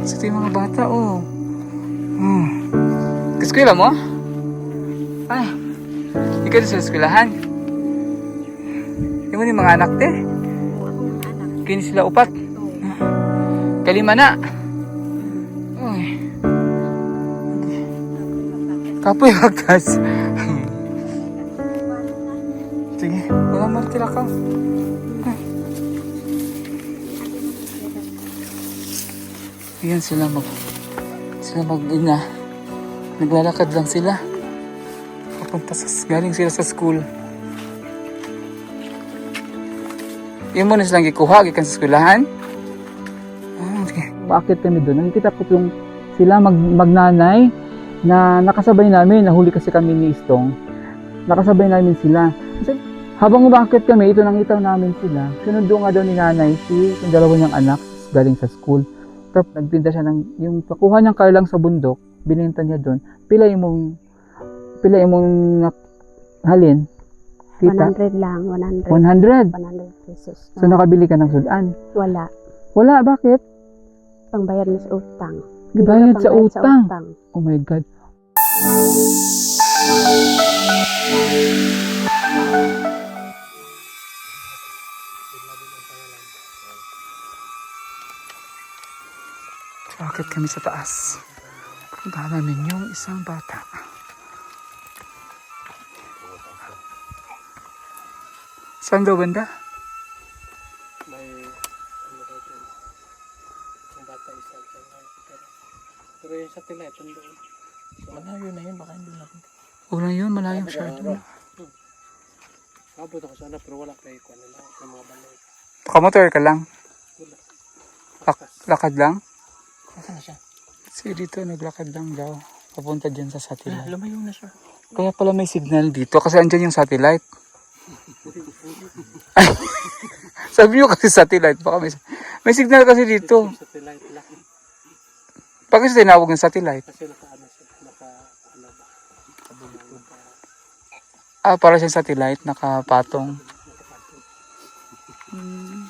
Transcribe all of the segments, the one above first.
So, ito yung mga bata, oh. Hmm. Kaskwila mo? Ay, ikaw din sa eskwelahan. Yung mga anak, te. Kini sila upat. Kalima na. Uy. Kapoy wagas. Sige, wala martila ka. Ayan sila mag... Sila mag-ina. Naglalakad lang sila. Papunta sa... Galing sila sa school. Yung muna silang gikuha, gikan sa eskwelahan. Ah, sige. Bakit kami doon? Nakikita ko yung sila mag, magnanay na nakasabay namin. Nahuli kasi kami ni Istong. Nakasabay namin sila. Kasi habang umakit kami, ito nakita namin sila. Sinundo nga daw ni nanay si yung dalawa niyang anak galing sa school. Tapos nagtinda siya ng, yung pakuha niyang karlang sa bundok, bininta niya doon. Pila yung mong, pila yung mong halin? Kita? 100 lang, 100. 100. 100 pesos. So nakabili ka ng sudan. Wala. Wala, bakit? Pangbayad mo sa utang. Bayad sa Pangbayad utang. Oh my God. Bakit kami sa taas? Punta namin yung isang bata. Saan daw banda? may ano daw dyan. Yung bata isa dyan. Pero, pero yung satellite, doon. Malayo na yun, baka hindi natin. Una yun, malayong shard mo. Abot ako sana, pero wala nila. Yung mga balay. Ka lang? Wala. Lak- lakad lang? Sige dito, naglakad lang daw. Papunta dyan sa Ah, satellite. lumayo na siya. Kaya pala may signal dito kasi andyan yung satellite. Sabi nyo kasi satellite. Baka may, may signal kasi dito. Satellite laki. Bakit siya tinawag ng satellite? Kasi naka ano siya, naka ano ba? Ah, para siyang satellite, nakapatong. Hmm.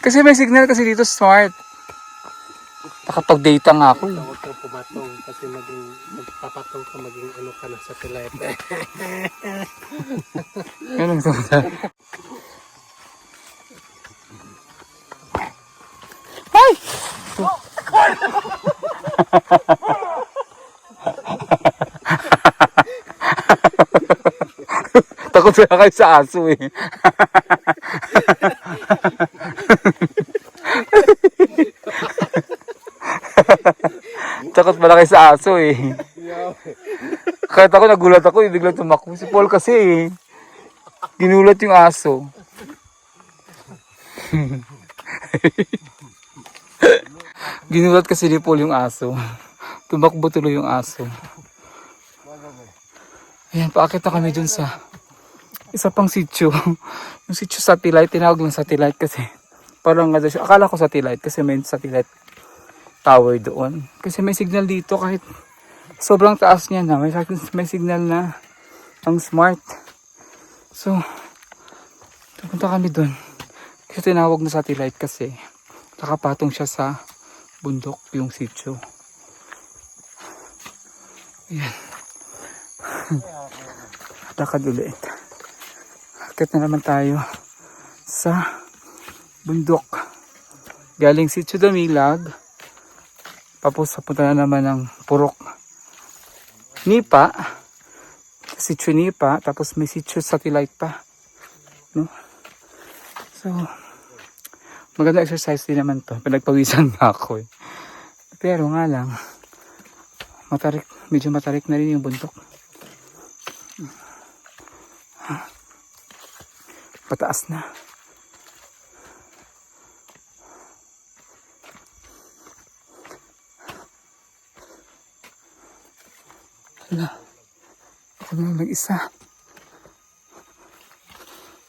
Kasi may signal kasi dito smart. Nakapag-data nga ako. eh. Huwag kang pumatong kasi maging magpapatong ka maging ano ka ng satellite. Ganun to. Ay! Takot sila kayo sa aso eh. Takot pala kayo sa aso eh. Kahit ako nagulat ako, eh, biglang tumakbo. Si Paul kasi eh. Ginulat yung aso. Ginulat kasi ni Paul yung aso. Tumakbo tuloy yung aso. Ayan, paakit kami dun sa isa pang sitio. yung sitio satellite, tinawag lang satellite kasi parang ano siya. Akala ko satellite kasi may satellite tower doon. Kasi may signal dito kahit sobrang taas niya na. May, may signal na ang smart. So, pupunta kami doon. Kasi tinawag na satellite kasi nakapatong siya sa bundok yung sitio. Ayan. Lakad ulit. Akit na naman tayo sa bundok. Galing sitio Damilag. Tapos papunta na naman ng Purok. Nipa. Sitio Nipa. Tapos may sitio satellite pa. No? So, maganda exercise din naman to. Pinagpawisan nga ako eh. Pero nga lang, matarik, medyo matarik na rin yung bundok. Pataas na. Ako naman mag-isa.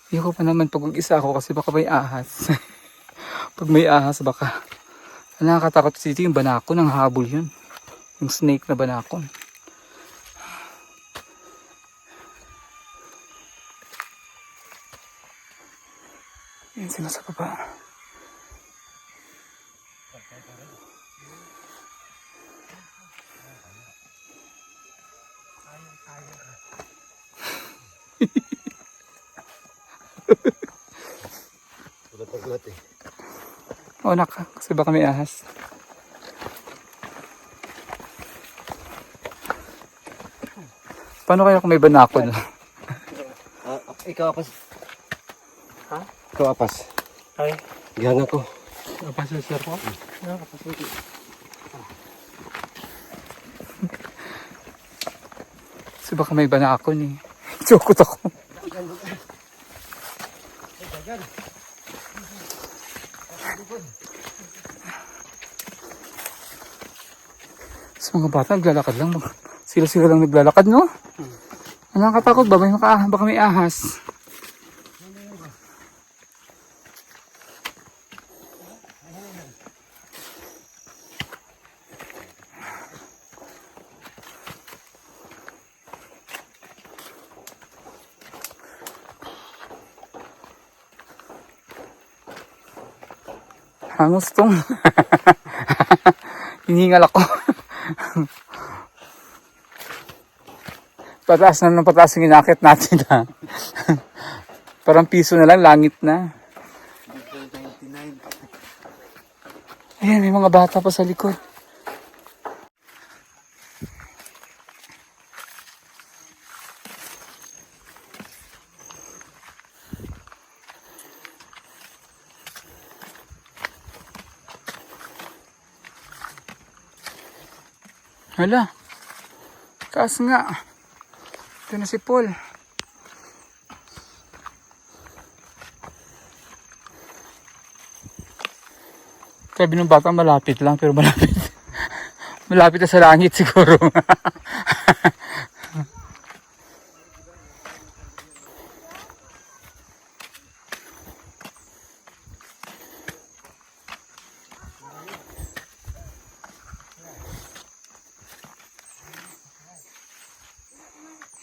Ayoko pa naman pag mag-isa ako kasi baka may ahas. pag may ahas baka ang nakakatakot dito yung banako ng habol yun. Yung snake na banakon. Yan sila sa baba. Ulat ang ulat eh. O naka, kasi baka may ahas. Paano kaya kung may banako na? Ah, ikaw apas. Ha? Ikaw apas. Ay, Gihanga ko. apa sa sir ko? Ah, apa sa Kasi baka may banako ni. Chokot ako. Sa mga bata, naglalakad lang. Sila-sila lang naglalakad, no? Ang nakakatakot ba? May maka, baka may ahas. Hangos tong. Hiningal ako. pataas na ng pataas yung inakit natin ha. Parang piso na lang, langit na. Ayan, may mga bata pa sa likod. Hala. Taas nga. Ito na si Paul. Sabi ng bata malapit lang pero malapit. malapit na sa langit siguro.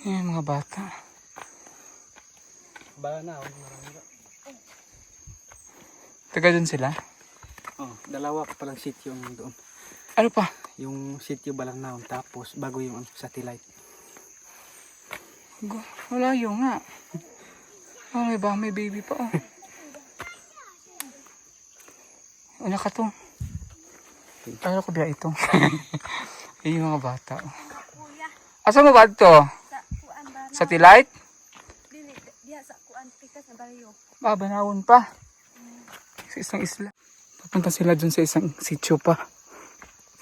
Yan mga bata. Bala na, oh, na. Taga dun sila. Oh, dalawa pa palang sityo yung doon. Ano pa? Yung sityo balang naon, tapos bago yung ano, satellite. Go- Malayo nga. Oh, may ba? May baby pa oh. Ano ka to? Ano ko ba ito? Ayun yung mga bata. Asa mo ba ito? Sa na? Satellite? Dili, diya sa kuan pikas na baryo. Babanawon pa. Sa isang isla. Papunta sila dun sa isang sityo pa.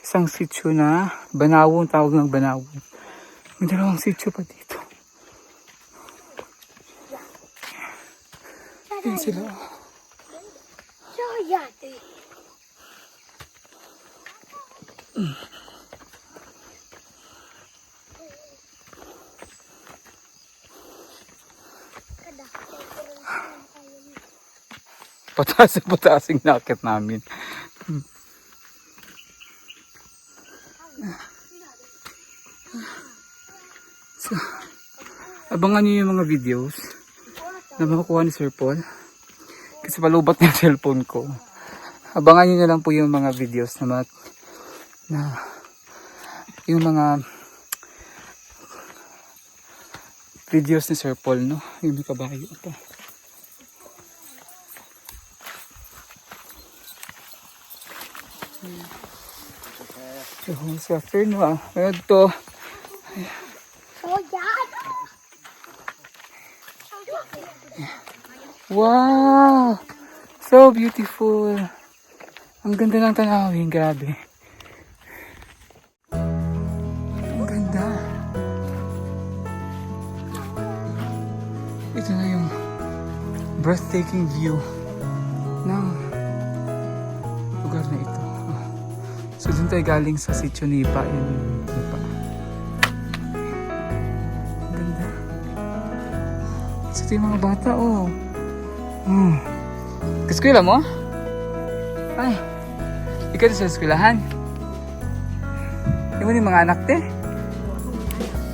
Isang sityo na banawon, tawag ng banawon. May dalawang sityo pa dito. Yan sila. Pataas na pataas yung nakit namin. So, abangan niyo yung mga videos na makukuha ni Sir Paul. Kasi palubat na yung cellphone ko. Abangan niyo na lang po yung mga videos na, mat, na yung mga videos ni Sir Paul, no? Yung may kabayo pa. So, sa ah. Ayun to. Wow! So beautiful. Ang ganda ng tanawin, grabe. Ang ganda. Ito na yung breathtaking view Dun tayo galing sa sitio Nipa. Yun yung Nipa. Ganda. So ito yung mga bata, oh. Hmm. Kaskwila mo? Ay. Ikaw sa eskwelahan? Yung yung mga anak te?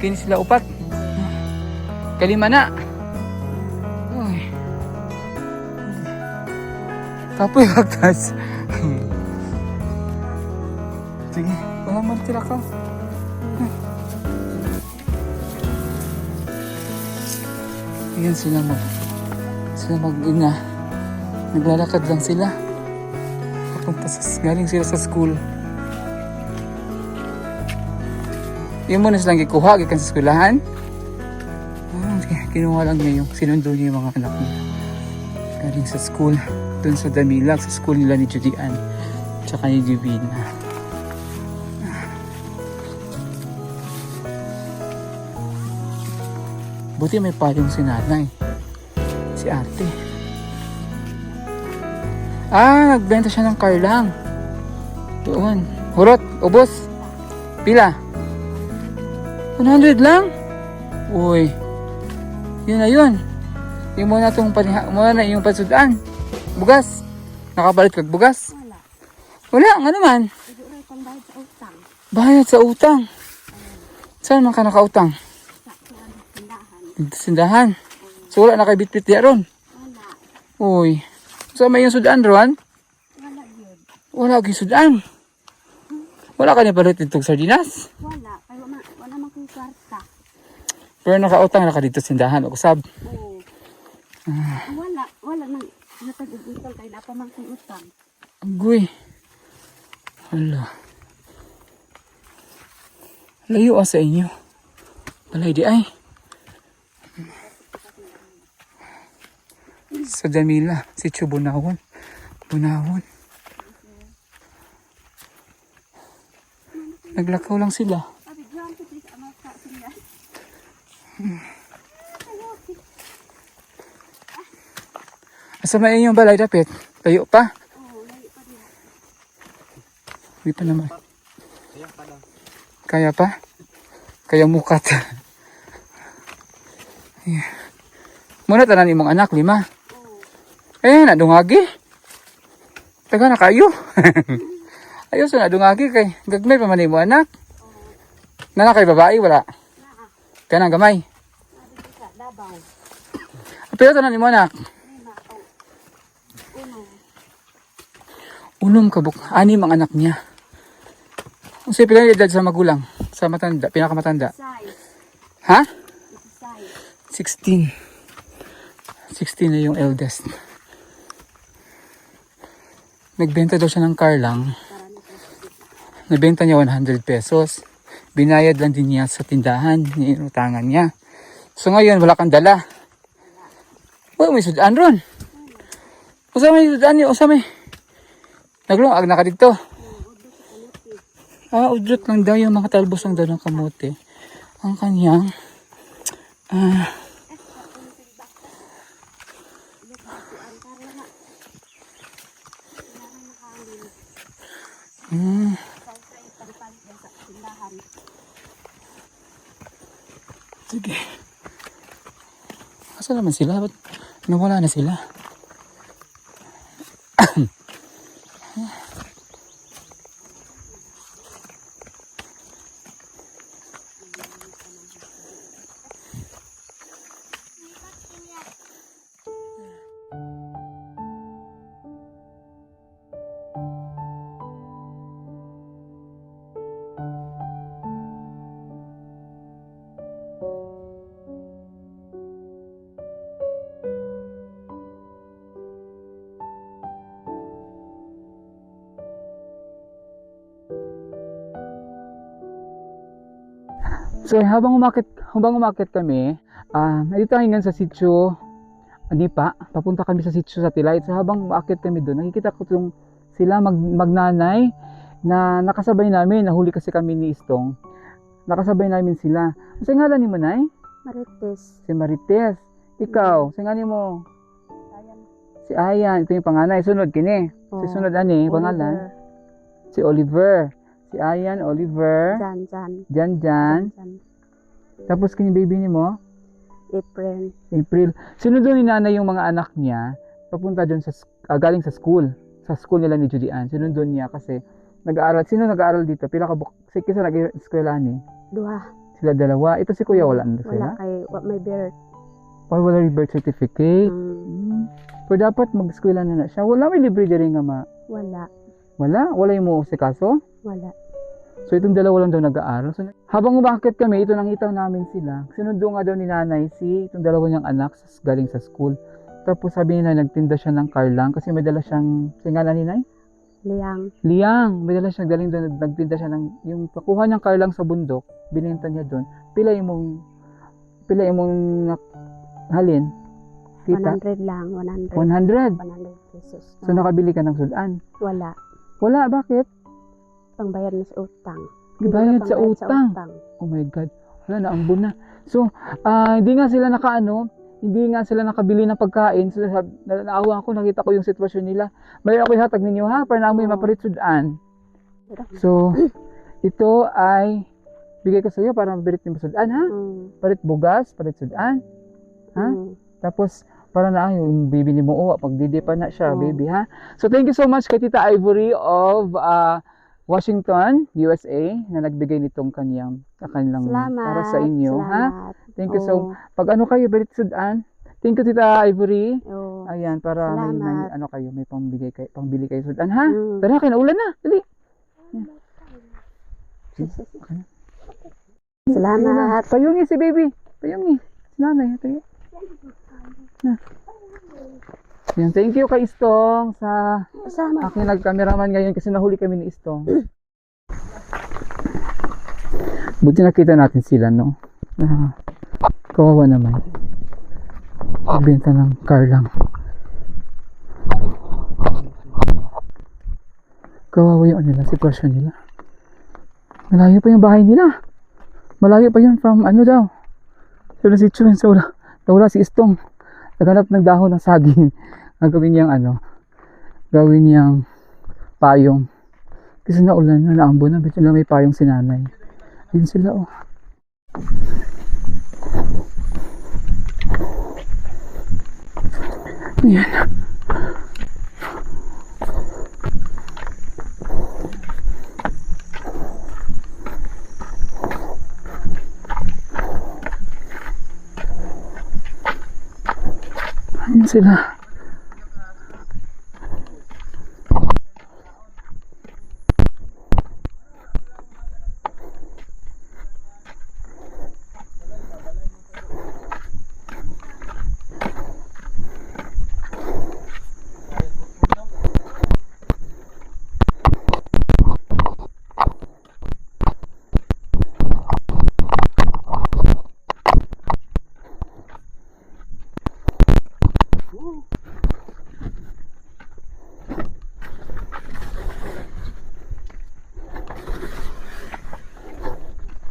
Kini sila upat. Kalima na. Uy. Tapoy bagtas. Sige, wala man tira ka. Ayan sila mag... Sila mag-ina. Naglalakad lang sila. Papunta sa... Galing sila sa school. Yung muna silang gikuha, gikan sa eskwelahan. Ah, kinuha lang niya yung sinundo niya yung mga anak niya. Galing sa school. Doon sa Damilag, sa school nila ni Judy Ann. Tsaka ni Divina. Buti may payong si nanay. Si ate. Ah, nagbenta siya ng car lang. Doon. Hurot, ubos. Pila? 100 lang? Uy. Yun na yun. Yung muna itong paniha, muna na yung pansudaan. Bugas. Nakapalit kag bugas. Wala. Wala nga naman. Bayad sa utang. Bayad sa utang. Saan man ka nakautang? Sa kuan tindahan. Dito sa Sindahan. So wala na kay bitbit diya ron. Wala. Uy. Sa may yung sudan ron? Wala yun. Wala kay sudan. Wala ka ni palit itong sardinas. Wala. Kaya wala, wala man kong kwarta. Pero nakautang na ka dito Sindahan. O kusab. Oo. Wala. Wala nang natag-utang kaya napamang kong utang. Agoy. Hala. Layo ah sa inyo. Balay di ay. Sa Damila, si Chubunawon. Bunawon. Naglakaw lang sila. Asa may inyong balay? Tayo pa? Oo, layo pa din. Hindi pa naman. Kaya pa? Kaya mukat. Yeah. Muna tanan imong anak, lima. Oo. Eh, nadungagi. Taga na kayo. Ayos na nadungagi kay gagmay pa man imo anak. Nana kay babae wala. Kanang gamay. Pero tanan anak. Lima. Oh. Uno. Unom ka buk. Ani ang anak niya. Unsay pila edad sa magulang? Sa matanda, pinakamatanda. Ha? Ito size. 16. 16 na yung eldest. Nagbenta daw siya ng car lang. Nabenta niya 100 pesos. Binayad lang din niya sa tindahan. Niinutangan niya. So ngayon, wala kang dala. Wala may sudan ron. Usa may sudan niyo. Usa may. Naglungag na ka dito. Ah, udlot lang daw yung mga talbos ng daw ng kamote. Ang kanyang ah, hmm, sige. Asa naman sila? Ba't nawala na sila? So habang umakit, habang umakit kami, ah, nandito kami ngayon sa sitio, hindi pa, papunta kami sa sitio sa Tilay. So habang umakit kami doon, nakikita ko yung sila mag, magnanay na nakasabay namin, nahuli kasi kami ni Istong. Nakasabay namin sila. Sa ngalan ni mo, Nay? Marites. Si Marites. Ikaw, sa ngalan mo? Ayan. Si Ayan, ito yung panganay. Sunod kini. Si Oh. sunod ani, pangalan? Si Oliver. Si Ayan, Oliver. Jan, Jan. Jan Jan. Jan. Tapos kini baby ni mo? April. April. Sinunod ni nanay yung mga anak niya papunta doon sa ah, galing sa school. Sa school nila ni Judy Ann. Sinunod niya kasi nag-aaral. Sino nag-aaral dito? Pila ka buk... Si kisa nag-eskwela ni. Duha. Sila dalawa. Ito si Kuya wala na sila. Wala kay what my birth. Why wala rin birth certificate? Hmm. Pero dapat mag-eskwela na na siya. Wala may libre diri nga ma. wala. Wala? Wala yung mo si kaso? Wala. So itong dalawa lang daw nag-aaral. So, habang umakit kami, ito nakita namin sila. Sinundo nga daw ni nanay si itong dalawa niyang anak sa, galing sa school. Tapos sabi nila nagtinda siya ng car lang kasi may dala siyang, singala ni Nay? Liyang. Liang, may dala siyang galing doon, nagtinda siya ng, yung pakuha niyang car lang sa bundok, bininta niya doon. Pila yung mong, pila yung mong halin? Kita? 100 lang. 100. 100. 100 pesos. So nakabili ka ng sudan. Wala. Wala, bakit? Pangbayad na sa utang. Bayad sa Pangbayad utang. Oh my God. Wala na, ambon na. So, ah, hindi nga sila nakaano, hindi nga sila nakabili ng pagkain. So, na, naawa ako, nakita ko yung sitwasyon nila. May ako ihatag ninyo ha, para namin Oo. mapalit sudan. So, ito ay bigay ko sa iyo para mabilit mo sudan ha. Mm. Palit bugas, palit sudan. Ha? Mm. Tapos, para na yung baby ni mo, oh, pagdidi pa na siya, Oo. baby, ha? So, thank you so much kay Tita Ivory of ah, Washington, USA, na nagbigay nitong kanyang, kanilang Salamat. para sa inyo, ha? Salamat. Thank you so Oo. Pag ano kayo, Berit Sudan, thank you Tita Ivory. Oo. Ayan, para may, may, Salamat. ano kayo, may pambigay kayo, pangbili kayo Sudan, ha? Mm. Tara, kinaulan na, dali. Salamat. Payungi si baby. Payungi. Si nanay. Ito yun. Thank you kay Istong sa Salamat. aking nag-cameraman ngayon kasi nahuli kami ni Istong. Buti nakita natin sila, no? Ah, kawawa naman. Benta ng car lang. Kawawa yung ano nila, sitwasyon nila. Malayo pa yung bahay nila. Malayo pa yun from ano daw. Pero si Chun, sa wala, nawala si Istong. Naghanap ng dahon ng saging. Ang gawin niyang ano, gawin niyang payong. Kasi naulan na, naambon na, bet na may payong si nanay. Ayun sila oh. Ayan. Ayun sila.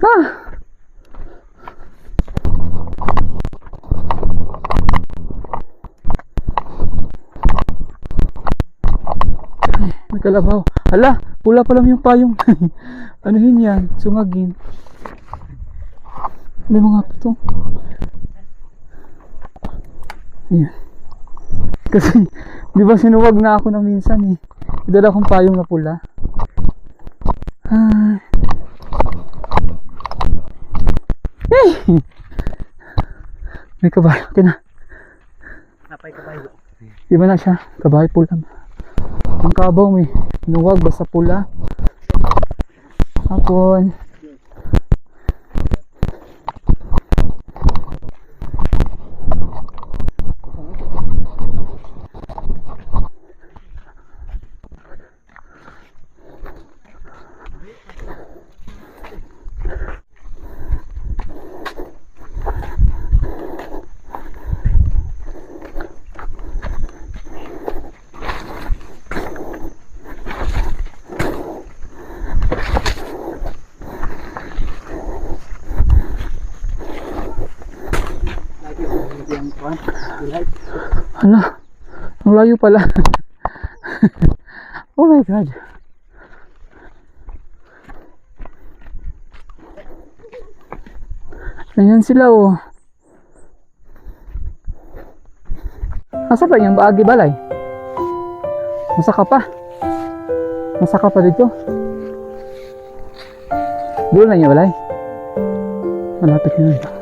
Ah! Ay, May kalabaw. Hala, pula pa lang yung payong. ano yun yan? Sungagin. Ano mga po to? Ayan. Kasi, di ba sinuwag na ako na minsan eh. Idala akong payong na pula. Ah. Eh! May kabayo. Okay na. Napay kabayo. Di ba na siya? Kabayo pula. Ang kabaw may nuwag basta pula. Hapon. Hala, ang layo pala. oh my God. Ayan sila oh. Asa pa yung baagi balay? Masaka pa. Masaka pa dito. Doon na yung balay. Malapit na yun.